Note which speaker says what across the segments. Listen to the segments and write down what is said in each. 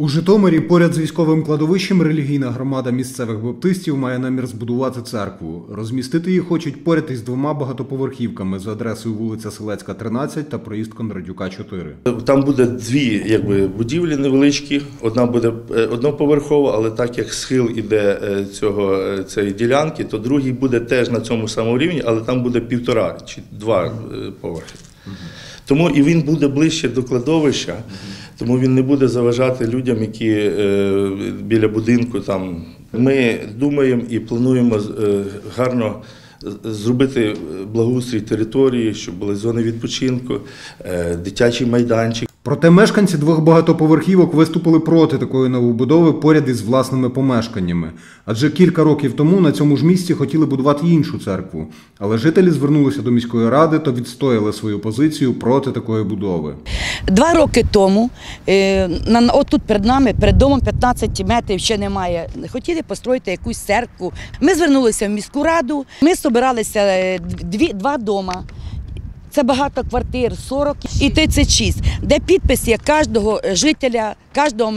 Speaker 1: У Житомирі поряд з військовим кладовищем релігійна громада місцевих баптистів має намір збудувати церкву. Розмістити її хочуть поряд із двома багатоповерхівками за адресою вулиця Селецька, 13 та проїзд Кондратюка, 4.
Speaker 2: Там буде дві якби, будівлі невеличкі. Одна буде е, одноповерхова, але так як схил іде е, цього, е, цієї ділянки, то другий буде теж на цьому самому рівні, але там буде півтора чи два поверхи. Тому і він буде ближче до кладовища, тому він не буде заважати людям, які е, біля будинку там. Ми думаємо і плануємо е, гарно зробити благоустрій території, щоб були зони відпочинку, е, дитячий майданчик.
Speaker 1: Проте мешканці двох багатоповерхівок виступили проти такої новобудови поряд із власними помешканнями. Адже кілька років тому на цьому ж місці хотіли будувати іншу церкву. Але жителі звернулися до міської ради та відстояли свою позицію проти такої будови.
Speaker 3: Два роки тому, е, отут перед нами, перед домом 15 метрів ще немає. Хотіли построїти якусь церкву. Ми звернулися в міську раду, ми збиралися е, два дома. Це багато квартир, 40 і 36, де підпис є кожного жителя, кожного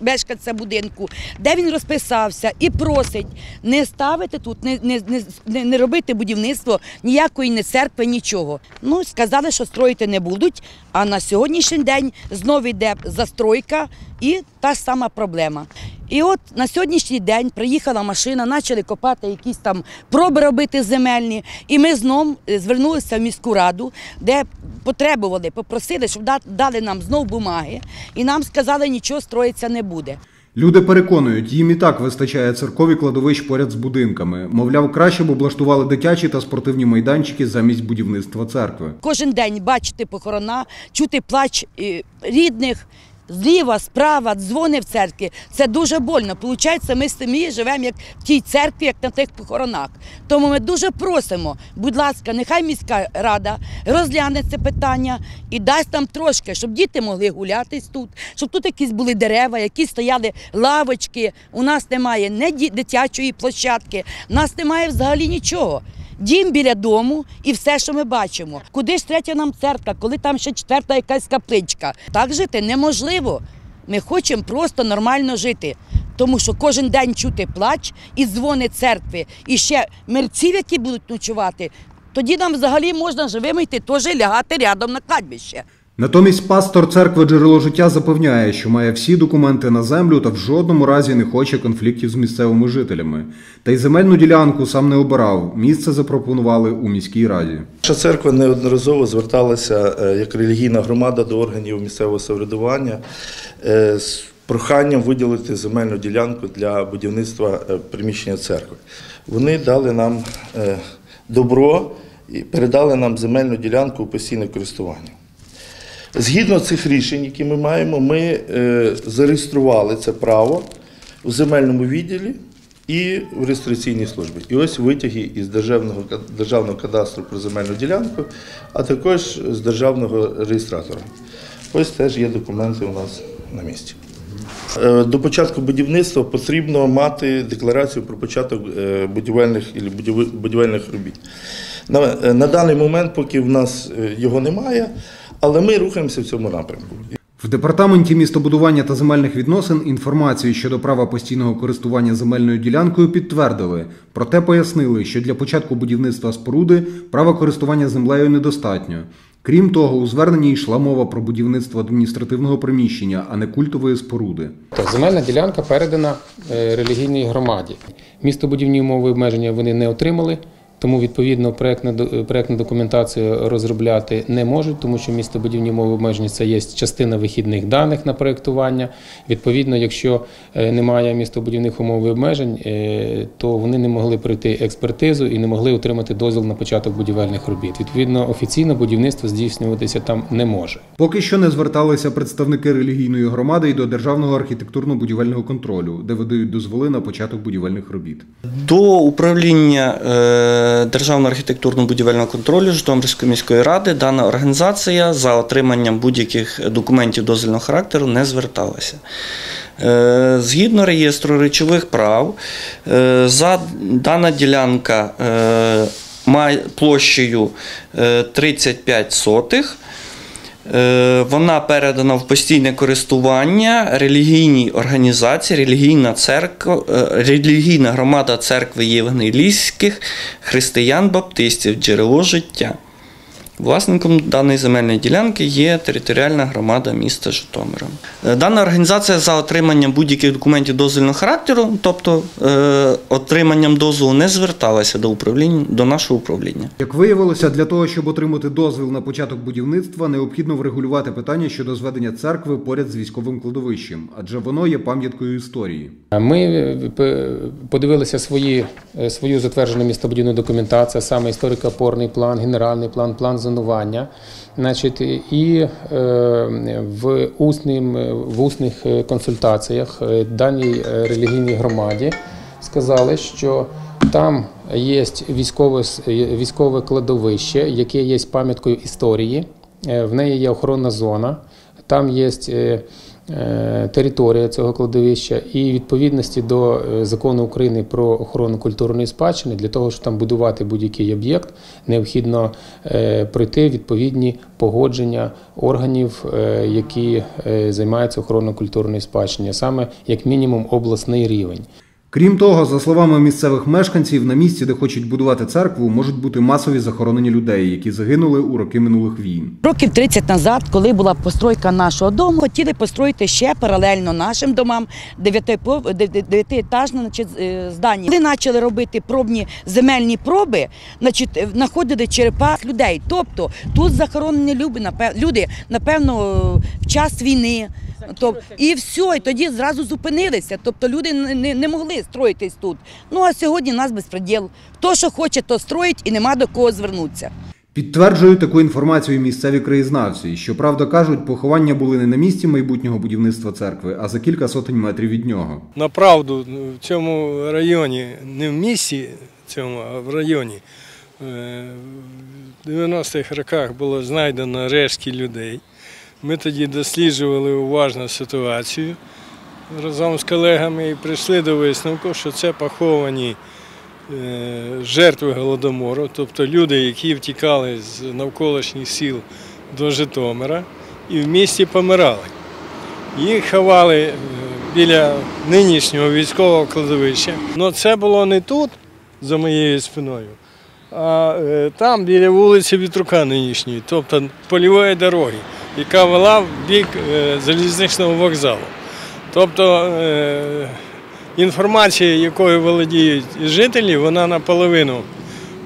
Speaker 3: мешканця будинку, де він розписався і просить не ставити тут, не, не, не, не, робити будівництво ніякої не церкви, нічого. Ну, сказали, що строїти не будуть, а на сьогоднішній день знову йде застройка і та сама проблема. І от на сьогоднішній день приїхала машина, почали копати якісь там проби робити земельні. І ми знову е, звернулися в міську раду, де потребували, попросили, щоб дали нам знов бумаги, і нам сказали, нічого строїться не буде.
Speaker 1: Люди переконують, їм і так вистачає церкові кладовищ поряд з будинками. Мовляв, краще б облаштували дитячі та спортивні майданчики замість будівництва церкви.
Speaker 3: Кожен день бачити похорона, чути плач е, рідних. Зліва, справа, дзвони в церкві. Це дуже больно. Получається, ми самі живемо як в тій церкві, як на тих похоронах. Тому ми дуже просимо, будь ласка, нехай міська рада розгляне це питання і дасть нам трошки, щоб діти могли гулятись тут, щоб тут якісь були дерева, які стояли лавочки. У нас немає ні дитячої площадки, у нас немає взагалі нічого. Дім біля дому і все, що ми бачимо. Куди ж третя нам церква, коли там ще четверта якась капличка? Так жити неможливо. Ми хочемо просто нормально жити. Тому що кожен день чути плач і дзвони церкви, і ще мерців, які будуть ночувати, тоді нам взагалі можна живими йти теж лягати рядом на кладбище.
Speaker 1: Натомість пастор церкви джерело життя запевняє, що має всі документи на землю та в жодному разі не хоче конфліктів з місцевими жителями. Та й земельну ділянку сам не обирав. Місце запропонували у міській раді.
Speaker 2: Наша церква неодноразово зверталася е, як релігійна громада до органів місцевого самоврядування е, з проханням виділити земельну ділянку для будівництва е, приміщення церкви. Вони дали нам добро і передали нам земельну ділянку у постійне користування. Згідно цих рішень, які ми маємо, ми е, зареєстрували це право в земельному відділі і в реєстраційній службі. І ось витяги із державного, державного кадастру про земельну ділянку, а також з державного реєстратора. Ось теж є документи у нас на місці. Е, До початку будівництва потрібно мати декларацію про початок е, будівельних будіви- будівельних робіт. На, е, на даний момент, поки в нас його немає, але ми рухаємося в цьому напрямку.
Speaker 1: В департаменті містобудування та земельних відносин інформацію щодо права постійного користування земельною ділянкою підтвердили. Проте пояснили, що для початку будівництва споруди права користування землею недостатньо. Крім того, у зверненні йшла мова про будівництво адміністративного приміщення, а не культової споруди.
Speaker 4: Земельна ділянка передана е, релігійній громаді. Містобудівні умови обмеження вони не отримали, тому відповідно проектну документацію розробляти не можуть, тому що містобудівні умови обмеження це є частина вихідних даних на проектування. Відповідно, якщо е, немає містобудівних умов і обмежень, е, то вони не могли пройти експертизу і не могли отримати дозвіл на початок будівельних робіт. Відповідно, офіційно будівництво здійснюватися там не може.
Speaker 1: Поки що не зверталися представники релігійної громади і до державного архітектурно-будівельного контролю, де видають дозволи на початок будівельних робіт.
Speaker 5: До управління е, Державного архітектурно-будівельного контролю Житомирської міської ради дана організація за отриманням будь-яких документів дозвільного характеру не зверталася. Е, Згідно реєстру речових прав, е, за дана ділянка е, має площею е, 35 сотих. Е, Вона передана в постійне користування релігійній організації, релігійна церква, е, релігійна громада церкви Євангелійських християн-баптистів, джерело життя. Власником даної земельної ділянки є територіальна громада міста Житомира. Е, Дана організація за отриманням будь-яких документів дозвільного характеру, тобто е, отриманням дозволу, не зверталася до управління до нашого управління.
Speaker 1: Як виявилося, для того, щоб отримати дозвіл на початок будівництва, необхідно врегулювати питання щодо зведення церкви поряд з військовим кладовищем, адже воно є пам'яткою історії.
Speaker 4: Ми е, подивилися свої, свою затверджену містобудівну документацію, саме історико-опорний план, генеральний план, план зонування. Значить, і е, в, усним, в усних е, консультаціях е, даній релігійній громаді сказали, що там є військове, військове кладовище, яке є пам'яткою історії. В неї є охоронна зона, там є територія цього кладовища і відповідності до е, закону України про охорону культурної спадщини для того, щоб там будувати будь-який об'єкт, необхідно е, пройти відповідні погодження органів, е, які е, займаються охороною культурної спадщини, саме як мінімум обласний рівень.
Speaker 1: Крім того, за словами місцевих мешканців, на місці, де хочуть будувати церкву, можуть бути масові захоронені людей, які загинули у роки минулих війн.
Speaker 3: Років 30 назад, коли була постройка нашого дому, хотіли построїти ще паралельно нашим домам дев'ятиетажне значить, е, здання. Коли почали робити пробні земельні проби, значить, е, знаходили черепа людей. Тобто тут захоронені люди, люди, напевно, в час війни. І все, і тоді зразу зупинилися. Тобто люди не, могли строїтись тут. Ну а сьогодні нас безпреділ. Хто що хоче, то строїть і нема до кого звернутися.
Speaker 1: Підтверджують таку інформацію місцеві краєзнавці. Щоправда, кажуть, поховання були не на місці майбутнього будівництва церкви, а за кілька сотень метрів від нього.
Speaker 6: Направду в цьому районі, не в місті цьому, а в районі. е, В 90-х роках було знайдено рештки людей. Ми тоді досліджували уважно ситуацію разом з колегами і прийшли до висновку, що це поховані е, жертви голодомору, тобто люди, які втікали з навколишніх сіл до Житомира і в місті помирали. Їх ховали е, біля нинішнього військового кладовища. Але це було не тут, за моєю спиною, а е, там, біля вулиці Вітрука нинішньої, тобто польової дороги, яка вела в бік е, залізничного вокзалу. Тобто е, інформація, якою володіють жителі, вона наполовину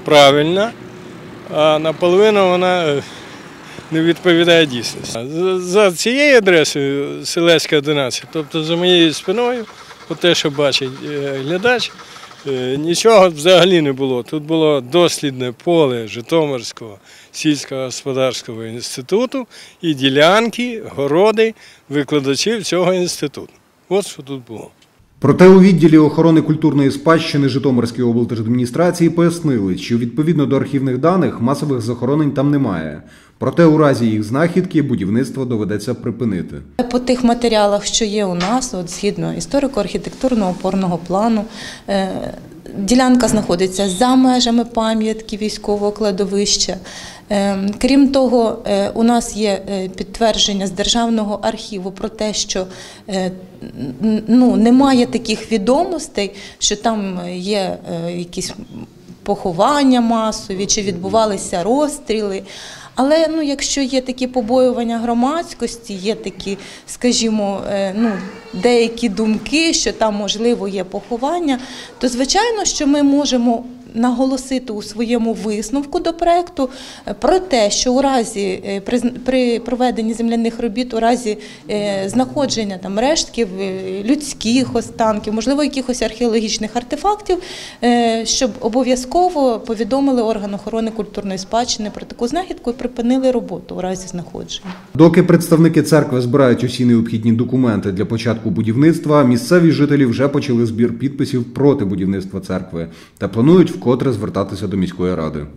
Speaker 6: правильна, а наполовину вона е, не відповідає дійсності. За- цією адресою Селецька 11, тобто за моєю спиною, те, що бачить глядач, нічого взагалі не було. Тут було дослідне поле Житомирського сільськогосподарського інституту і ділянки, городи викладачів цього інституту. От що тут було.
Speaker 1: Проте у відділі охорони культурної спадщини Житомирської облдержадміністрації пояснили, що відповідно до архівних даних масових захоронень там немає. Проте у разі їх знахідки будівництво доведеться припинити.
Speaker 7: По тих матеріалах, що є у нас, от згідно історико-архітектурного опорного плану, е, ділянка знаходиться за межами пам'ятки військового кладовища. Е, Крім того, е, у нас є е, підтвердження з державного архіву про те, що е, ну, немає таких відомостей, що там є якісь поховання масові чи відбувалися розстріли. Але ну, якщо є такі побоювання громадськості, є такі, скажімо, е, ну, деякі думки, що там можливо є поховання, то звичайно, що ми можемо наголосити у своєму висновку до проекту е, про те, що у разі е, при, проведенні земляних робіт, у разі е, знаходження там рештків людських останків, можливо, якихось археологічних артефактів, щоб обов'язково повідомили орган охорони культурної спадщини про таку знахідку і припинили роботу у разі знаходження.
Speaker 1: Доки представники церкви збирають усі необхідні документи для початку будівництва, місцеві жителі вже почали збір підписів проти будівництва церкви та планують вкотре звертатися до міської ради.